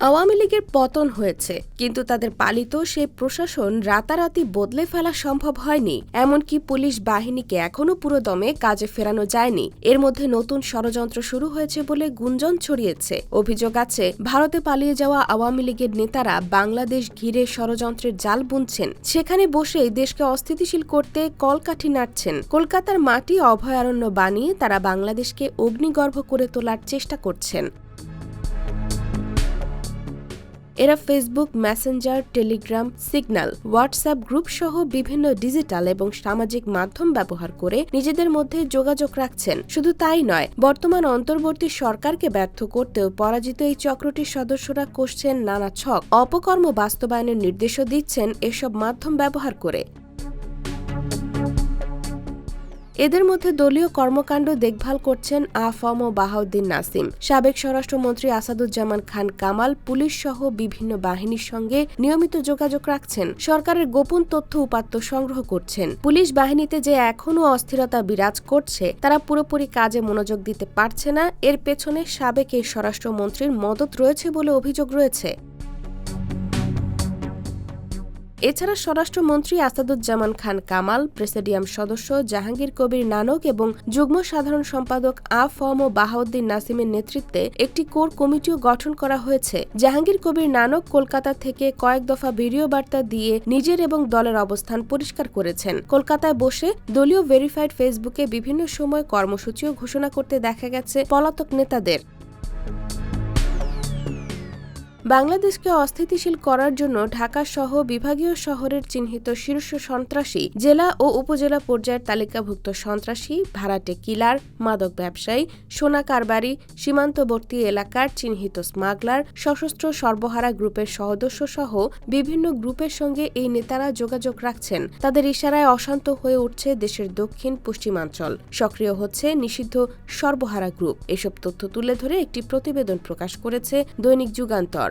আওয়ামী লীগের পতন হয়েছে, কিন্তু তাদের পালিত সেই প্রশাসন রাতারাতি বদলে ফেলা সম্ভব হয়নি। এমনকি পুলিশ বাহিনীকে এখনও পুরো দমে কাজে ফেরানো যায়নি। এর মধ্যে নতুন ষড়যন্ত্র শুরু হয়েছে বলে গুঞ্জন ছড়িয়েছে। অভিযোগ আছে, ভারতে পালিয়ে যাওয়া আওয়ামী লীগের নেতারা বাংলাদেশ ঘিরে ষড়যন্ত্রের জাল বুনছেন। সেখানে বসেই দেশকে অস্থিতিশীল করতে কলকাঠি নাড়ছেন। কলকাতার মাটি অভয়ারণ্য বানিয়ে তারা বাংলাদেশকে অগ্নিগর্ভ করে তোলার চেষ্টা করছেন। এরা Facebook Messenger Telegram Signal WhatsApp group সহ বিভিন্ন ডিজিটাল এবং সামাজিক মাধ্যম ব্যবহার করে নিজেদের মধ্যে যোগাযোগ রাখছেন। শুধু তাই নয়, বর্তমান অন্তর্বর্তী সরকারকে ব্যর্থ করতেও পরাজিত এই চক্রটির সদস্যরা কষছেন নানা ছক। অপকর্ম বাস্তবায়নের নির্দেশও দিচ্ছেন এসব মাধ্যম ব্যবহার করে। এদের মধ্যে দলীয় কর্মকাণ্ড দেখভাল করছেন আফম ও বাহাউদ্দিন নাসিম। সাবেক স্বরাষ্ট্রমন্ত্রী আসাদুজ্জামান খান কামাল পুলিশ সহ বিভিন্ন বাহিনীর সঙ্গে নিয়মিত যোগাযোগ রাখছেন। সরকারের গোপন তথ্য উপাত্ত সংগ্রহ করছেন। পুলিশ বাহিনীতে যে এখনও অস্থিরতা বিরাজ করছে, তারা পুরোপুরি কাজে মনোযোগ দিতে পারছে না। এর পেছনে সাবেক এই স্বরাষ্ট্রমন্ত্রীর মদত রয়েছে বলে অভিযোগ রয়েছে। এছাড়া স্বরাষ্ট্রমন্ত্রী আসাদুজ্জামান খান কামাল, প্রেসিডিয়াম সদস্য জাহাঙ্গীর কবির নানক এবং যুগ্ম সাধারণ সম্পাদক আ ফম ও বাহাউদ্দিন নাসিমের নেতৃত্বে একটি কোর কমিটিও গঠন করা হয়েছে। জাহাঙ্গীর কবির নানক কলকাতা থেকে কয়েক দফা ভিডিও বার্তা দিয়ে নিজের এবং দলের অবস্থান পরিষ্কার করেছেন। কলকাতায় বসে দলীয় ভেরিফাইড ফেসবুকে বিভিন্ন সময় কর্মসূচিও ঘোষণা করতে দেখা গেছে পলাতক নেতাদের। বাংলাদেশকে অস্থিতিশীল করার জন্য ঢাকা সহ বিভাগীয় শহরের চিহ্নিত শীর্ষ সন্ত্রাসী জেলা ও উপজেলা পর্যায়ের তালিকাভুক্ত সন্ত্রাসী ভাড়াটে কিলার, মাদক ব্যবসায়ী, সোনা কারবারি, সীমান্তবর্তী এলাকার চিহ্নিত স্মাগলার, সশস্ত্র সর্বহারা গ্রুপের সদস্য সহ বিভিন্ন গ্রুপের সঙ্গে এই নেতারা যোগাযোগ রাখছেন। তাদের ইশারায় অশান্ত হয়ে উঠছে দেশের দক্ষিণ পশ্চিমাঞ্চল। সক্রিয় হচ্ছে নিষিদ্ধ সর্বহারা গ্রুপ। এসব তথ্য তুলে ধরে একটি প্রতিবেদন প্রকাশ করেছে দৈনিক Jugantor.